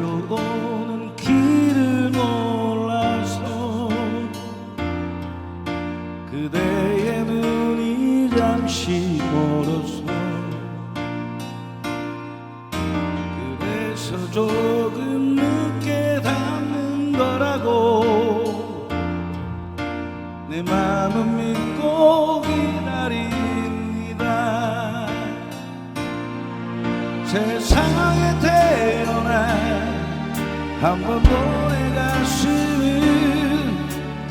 내게로 오는 길을 몰라서 그대의 눈이 잠시 멀어서 그래서 조금 늦게 닿는 거라고 내 마음은 믿 한 번 너의 가슴은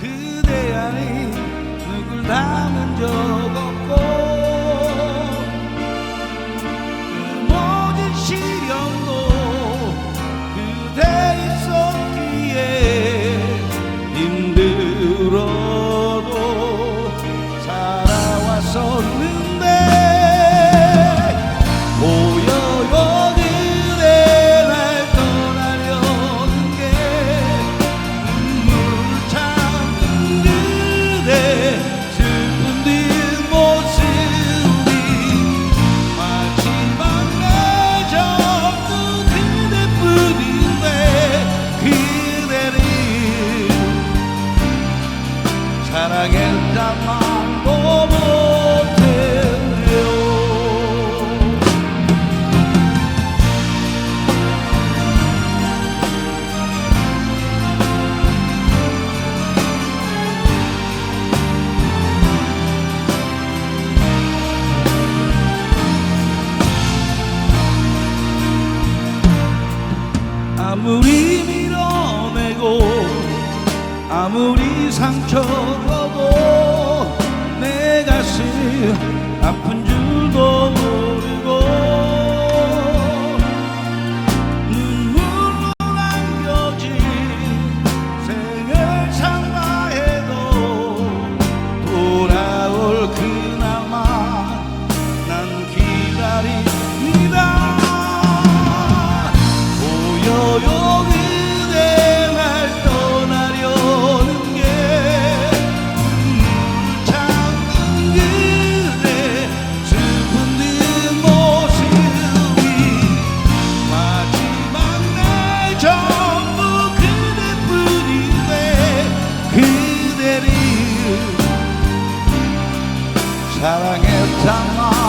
그대 아이, 누굴 닮은 적 없. 아무리 밀어내고 아무리 상처 querido. 사랑했단 말.